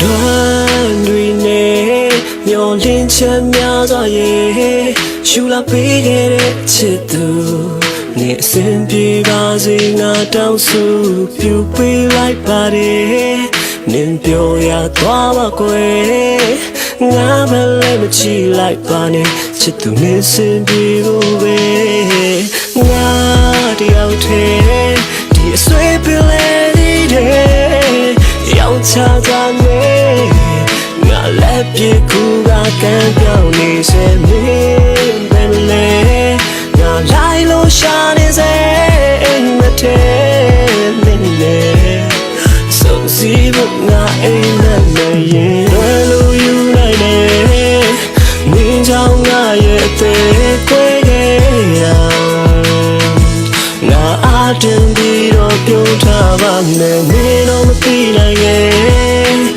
လွမ်းတွေနဲ့မျောလင်းချက်များစွာရဲ့ရှူလာပေးခဲ့တဲ့ချစ်သူနေအစဉ်ပြေပါစေငါတောင်းစုပြူပေးလိုက်ပါတယ်နင်ပြောရသွားပါကွယ်ငါမလည်းမချီလိုက်ပါနဲ့ချစ်သူနေစင်ပြေဖို့ပဲ နဲ့ငါလည်းပြေကူကကံပြောင်းနေစေမင်းပဲမလဲငါလိုက်လို့ရှာနေစေမထဲမင်းလေဆုံးစီဖို့ငါအိမ်နဲ့မရင်ဝယ်လို့ယူနိုင်တယ်မင်းကြောင့်ငါရဲ့အသေးခွဲခဲ့ရငါအားတင်ပြီးတော့ပြုံးထားပါနဲ့မင်းတော့မသိနိုင်ရဲ့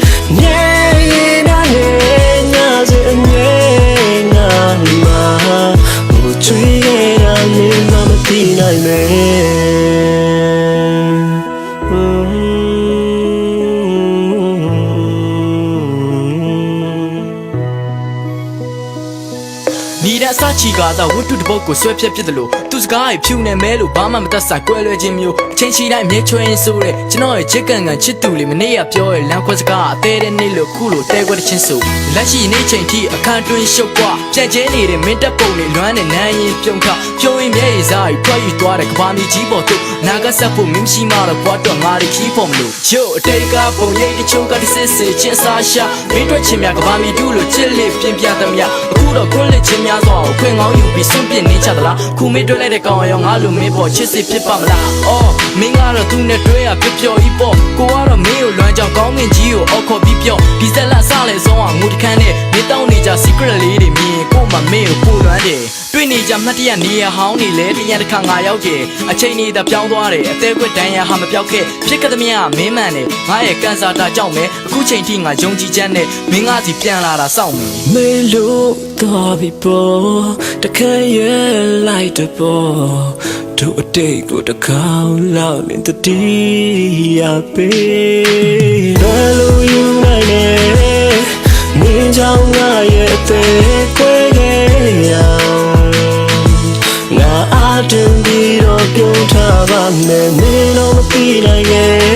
တဲ့အစချီကာသာဝတ္ထုတစ်ပုတ်ကိုဆွဲဖြတ်ဖြစ်တယ်လို့သူ စကားရဲ့ဖြူနေမဲလို့ဘာမှမတတ်ဆိုင်ကွဲလွဲခြင်းမျိုးအချင်းချီတိုင်းမြေချွင်းဆိုတဲ့ကျွန်တော်ရဲ့ချစ်ကန်ကန်ချစ်သူလေးမနေ့ကပြောရဲ့လမ်းခွဲစကားအသေးတဲ့နေ့လို့ခုလိုတဲခွဲတဲ့ချင်းဆိုလက်ရှိနေ့ချိန်ထိအခန်းတွင်းရှုပ်ကွာပြက်ကျဲနေတဲ့မင်းတပ်ပုံလေးလွမ်းတဲ့နန်းရင်ပြုံးခဖြိုးရင်မျက်ရည်စားပြီးထွက်ယူသွားတဲ့ကဘာမီကြီးပေါ်သို့နာကဆက်ဖို့မင်းရှိမှတော့ဘွားတော့ငါတွေခီးဖို့မလို့ရုပ်အတိတ်ကပုံရိပ်တချို့ကတစ်စစ်စစ်ချင်းစားရှာမင်းတို့ချင်းများကဘာမီတူလို့ချစ်လေးပြင်းပြသမျှအခုတော့ခွန်းလက်ချင်းများစွာကိုခွင့်ကောင်းယူပြီးစွန့်ပစ်နေချသလားခုမေးတွေ့လိုက်တဲ့ကောင်ရောငါလိုမင်းပေါ်ချစ်စစ်ဖြစ်ပါမလားအော်မင်းကတော့သူနဲ့တွေ့ရပြပျော်ဤပေါ့ကိုကတော့မင်းကိုလွမ်းကြောင်ကောင်းငင်ကြီးကိုအော်ခေါ်ပြီးပြောဒီဇက်လက်စလဲဆုံးအောင်ငိုတခန်းနဲ့မင်းတောင်းနေကြ secret လေးတွေမြင်ကို့မှာမင်းကိုပို့လွမ်းတယ်တွေ့နေကြမှတ်တရနေရဟောင်းနေလဲတရတစ်ခါငါရောက်တယ်အချိန်နေသာပြောင်းသွားတယ်အသေးကွက်တန်းရဟာမပြောက်ခဲ့ဖြစ်ကသမျှမင်းမှန်တယ်ငါရဲ့ကန်စာတာကြောင့်ပဲအခုချိန်ထိငါယုံကြည်ချက်နဲ့မင်းငါစီပြန်လာတာစောင့်မယ်မေလို့ တော်ပြီပေါ်တခါရဲ့လိုက်တပေါ်တို့အတိတ်ကိုတစ်ခေါက်လောက်နေတတိယပေးဘယ်လိုယူနိုင်လဲမင်းကြောင့်ငါရဲ့အသေးခွဲခဲ့ရငါအားတင်ပြီးတော့ပြုံးထားပါမယ်မင်းတော့မသိနိုင်ရဲ့